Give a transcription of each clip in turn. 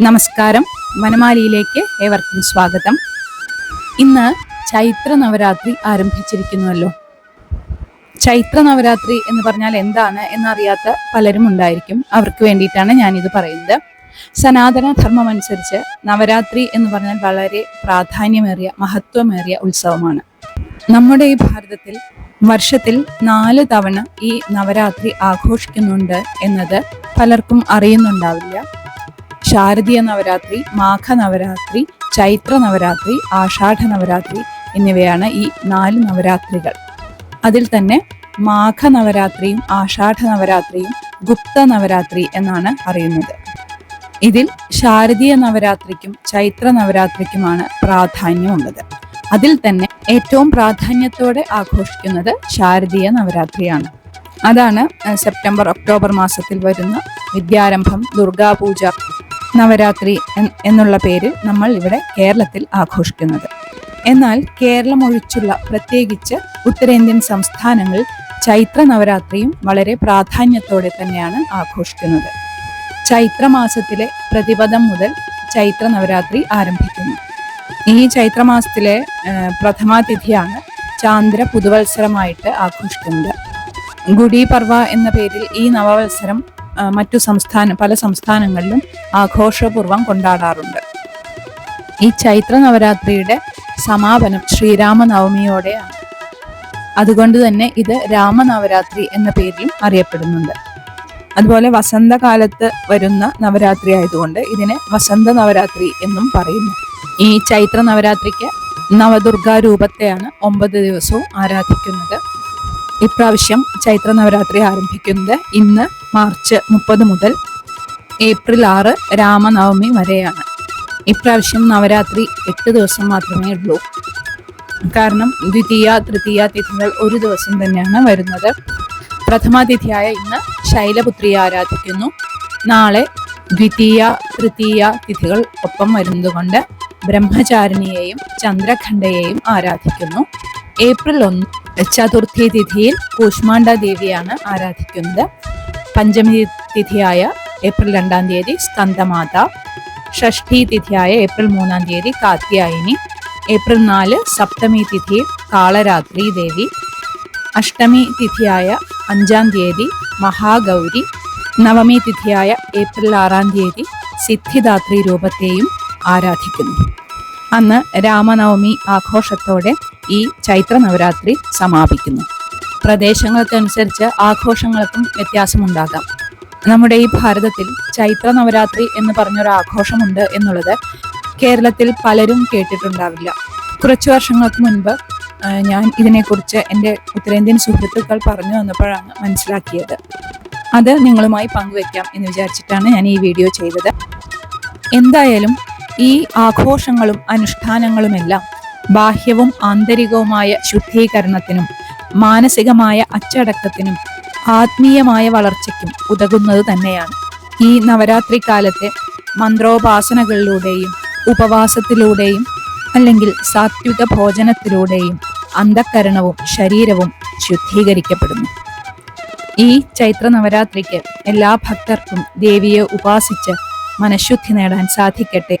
നമസ്കാരം. വനമാലിയിലേക്ക് ഏവർക്കും സ്വാഗതം. ഇന്ന് ചൈത്ര നവരാത്രി ആരംഭിച്ചിരിക്കുന്നുവല്ലോ. ചൈത്ര നവരാത്രി എന്ന് പറഞ്ഞാൽ എന്താണ് എന്നറിയാത്ത പലരും ഉണ്ടായിരിക്കും. അവർക്ക് വേണ്ടിയിട്ടാണ് ഞാനിത് പറയുന്നത്. സനാതന ധർമ്മം അനുസരിച്ച് നവരാത്രി എന്ന് പറഞ്ഞാൽ വളരെ പ്രാധാന്യമേറിയ മഹത്വമേറിയ ഉത്സവമാണ്. നമ്മുടെ ഈ ഭാരതത്തിൽ വർഷത്തിൽ നാല് തവണ ഈ നവരാത്രി ആഘോഷിക്കുന്നുണ്ട് എന്നത് പലർക്കും അറിയുന്നുണ്ടാവില്ല. ശാരദീയ നവരാത്രി മാഘ നവരാത്രി ചൈത്ര നവരാത്രി ആഷാഢ നവരാത്രി എന്നിവയാണ് ഈ നാല് നവരാത്രികൾ. അതിൽ തന്നെ മാഘ നവരാത്രിയും ആഷാഢ നവരാത്രിയും ഗുപ്ത നവരാത്രി എന്നാണ് അറിയുന്നത്. ഇതിൽ ശാരദീയ നവരാത്രിക്കും ചൈത്ര നവരാത്രിക്കുമാണ് പ്രാധാന്യമുള്ളത്. അതിൽ തന്നെ ഏറ്റവും പ്രാധാന്യത്തോടെ ആഘോഷിക്കുന്നത് ശാരദീയ നവരാത്രിയാണ്. അതാണ് സെപ്റ്റംബർ ഒക്ടോബർ മാസത്തിൽ വരുന്ന വിദ്യാരംഭം ദുർഗാപൂജ നവരാത്രി എന്നുള്ള പേരിൽ നമ്മൾ ഇവിടെ കേരളത്തിൽ ആഘോഷിക്കുന്നത്. എന്നാൽ കേരളം ഒഴിച്ചുള്ള പ്രത്യേകിച്ച് ഉത്തരേന്ത്യൻ സംസ്ഥാനങ്ങളിൽ ചൈത്ര നവരാത്രിയും വളരെ പ്രാധാന്യത്തോടെ തന്നെയാണ് ആഘോഷിക്കുന്നത്. ചൈത്രമാസത്തിലെ പ്രതിപദം മുതൽ ചൈത്ര നവരാത്രി ആരംഭിക്കുന്നു. ഈ ചൈത്രമാസത്തിലെ പ്രഥമാതിഥിയാണ് തിഥിയാണ് ചാന്ദ്ര പുതുവത്സരമായിട്ട് ആഘോഷിക്കുന്നത്. ഗുഡി പർവ എന്ന പേരിൽ ഈ നവവത്സരം മറ്റു സംസ്ഥാന പല സംസ്ഥാനങ്ങളിലും ആഘോഷപൂർവം കൊണ്ടാടാറുണ്ട്. ഈ ചൈത്ര നവരാത്രിയുടെ സമാപനം ശ്രീരാമനവമിയോടെയാണ്. അതുകൊണ്ട് തന്നെ ഇത് രാമനവരാത്രി എന്ന പേരിലും അറിയപ്പെടുന്നുണ്ട്. അതുപോലെ വസന്തകാലത്ത് വരുന്ന നവരാത്രി ആയതുകൊണ്ട് ഇതിനെ വസന്ത നവരാത്രി എന്നും പറയുന്നു. ഈ ചൈത്ര നവരാത്രിക്ക് നവദുർഗാ രൂപത്തെയാണ് ഒമ്പത് ദിവസവും ആരാധിക്കുന്നത്. ഇപ്രാവശ്യം ചൈത്ര നവരാത്രി ആരംഭിക്കുന്നത് ഇന്ന് മാർച്ച് മുപ്പത് മുതൽ ഏപ്രിൽ ആറ് രാമനവമി വരെയാണ്. ഇപ്രാവശ്യം നവരാത്രി എട്ട് ദിവസം മാത്രമേ ഉള്ളൂ. കാരണം ദ്വിതീയ തൃതീയ തിഥികൾ ഒരു ദിവസം തന്നെയാണ് വരുന്നത്. പ്രഥമ തിഥിയായ ഇന്ന് ശൈലപുത്രിയെ ആരാധിക്കുന്നു. നാളെ ദ്വിതീയ തൃതീയ തിഥികൾ ഒപ്പം വരുന്നതുകൊണ്ട് ബ്രഹ്മചാരിണിയെയും ചന്ദ്രഖണ്ഡയെയും ആരാധിക്കുന്നു. ഏപ്രിൽ ഒന്ന് ചതുർത്ഥി തിഥിയിൽ കൂഷ്മാണ്ഡ ദേവിയാണ് ആരാധിക്കുന്നത്. പഞ്ചമി തിഥിയായ ഏപ്രിൽ രണ്ടാം തീയതി സ്കന്ദമാത ഷഷ്ഠി തിഥിയായ ഏപ്രിൽ മൂന്നാം തീയതി കാത്യായനി ഏപ്രിൽ നാല് സപ്തമി തിഥി കാളരാത്രി ദേവി. അഷ്ടമി തിഥിയായ അഞ്ചാം തീയതി മഹാഗൗരി. നവമി തിഥിയായ ഏപ്രിൽ ആറാം തീയതി സിദ്ധിദാത്രി രൂപത്തെയും ആരാധിക്കുന്നു. അന്ന് രാമനവമി ആഘോഷത്തോടെ ഈ ചൈത്ര നവരാത്രി സമാപിക്കുന്നു. പ്രദേശങ്ങൾക്കനുസരിച്ച് ആഘോഷങ്ങൾക്കും വ്യത്യാസമുണ്ടാകാം. നമ്മുടെ ഈ ഭാരതത്തിൽ ചൈത്ര നവരാത്രി എന്ന് പറഞ്ഞൊരു ആഘോഷമുണ്ട് എന്നുള്ളത് കേരളത്തിൽ പലരും കേട്ടിട്ടുണ്ടാവില്ല. കുറച്ചു വർഷങ്ങൾക്ക് മുൻപ് ഞാൻ ഇതിനെക്കുറിച്ച് എന്റെ ഉത്തരേന്ത്യൻ സുഹൃത്തുക്കൾ പറഞ്ഞു വന്നപ്പോഴാണ് മനസ്സിലാക്കിയത്. അത് നിങ്ങളുമായി പങ്കുവെക്കാം എന്ന് വിചാരിച്ചിട്ടാണ് ഞാൻ ഈ വീഡിയോ ചെയ്തത്. എന്തായാലും ഈ ആഘോഷങ്ങളും അനുഷ്ഠാനങ്ങളുമെല്ലാം ബാഹ്യവും ആന്തരികവുമായ ശുദ്ധീകരണത്തിനും മാനസികമായ അച്ചടക്കത്തിനും ആത്മീയമായ വളർച്ചയ്ക്കും ഉതകുന്നത് തന്നെയാണ്. ഈ നവരാത്രി കാലത്തെ മന്ത്രോപാസനകളിലൂടെയും ഉപവാസത്തിലൂടെയും അല്ലെങ്കിൽ സാത്വിക ഭോജനത്തിലൂടെയും അന്ധക്കരണവും ശരീരവും ശുദ്ധീകരിക്കപ്പെടുന്നു. ഈ ചൈത്ര നവരാത്രിക്ക് എല്ലാ ഭക്തർക്കും ദേവിയെ ഉപാസിച്ച് മനഃശുദ്ധി നേടാൻ സാധിക്കട്ടെ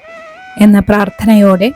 എന്ന പ്രാർത്ഥനയോടെ